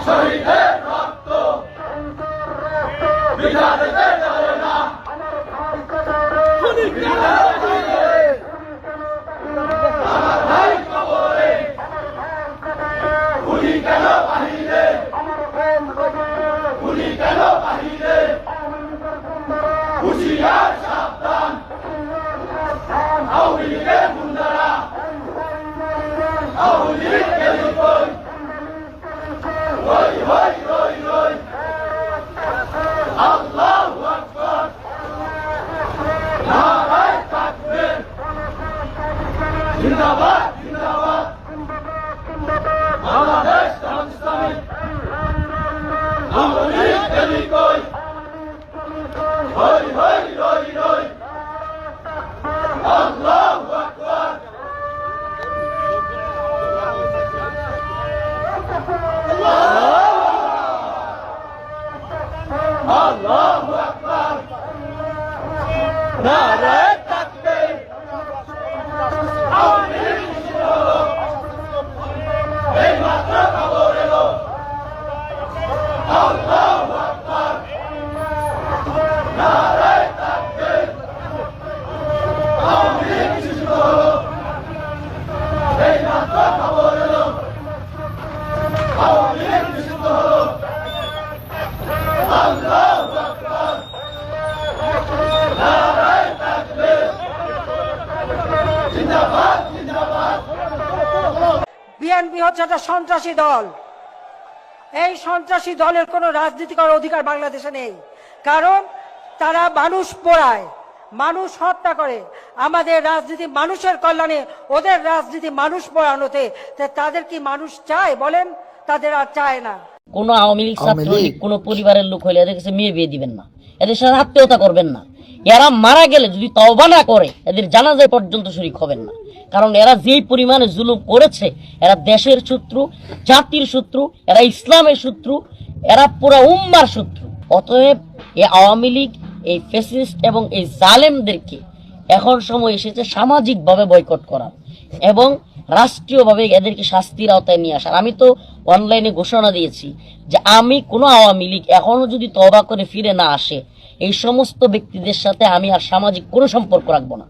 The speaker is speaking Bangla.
এই রক্ত। একটু 大白 আওয়ামী হচ্ছে একটা সন্ত্রাসী দল। এই সন্ত্রাসী দলের কোনো রাজনীতি করার অধিকার বাংলাদেশে নেই। কারণ তারা মানুষ পোড়ায় মানুষ হত্যা করে। আমাদের রাজনীতি মানুষের কল্যাণে ওদের রাজনীতি মানুষ পোড়ানোতে। তাদের কি মানুষ চায় বলেন? তাদের আর চায় না। কোন আওয়ামী লীগ ছাত্রলীগ কোন পরিবারের লোক হলে এদের কাছে মেয়ে বিয়ে দিবেন না। এদের সাথে আত্মীয়তা করবেন না। এরা মারা গেলে যদি তওবা না করে, এদের জানাজায় পর্যন্ত শরিক হবেন না। কারণ এরা যেই পরিমাণে জুলুম করেছে, এরা দেশের শত্রু, জাতির শত্রু, এরা ইসলামের শত্রু, এরা পুরো উম্মার শত্রু। অতএব এই আওয়ামী লীগ, এই ফেসিস্ট এবং এই জালেমদেরকে এখন সময় এসেছে সামাজিকভাবে বয়কট করা এবং রাষ্ট্রীয়ভাবে এদেরকে শাস্তির আওতায় নিয়ে আসার। আমি তো অনলাইনে ঘোষণা দিয়েছি যে আমি কোনো আওয়ামী লীগ এখনও যদি তবা করে ফিরে না আসে এই সমস্ত ব্যক্তিদের সাথে আমি আর সামাজিক কোনো সম্পর্ক রাখব না।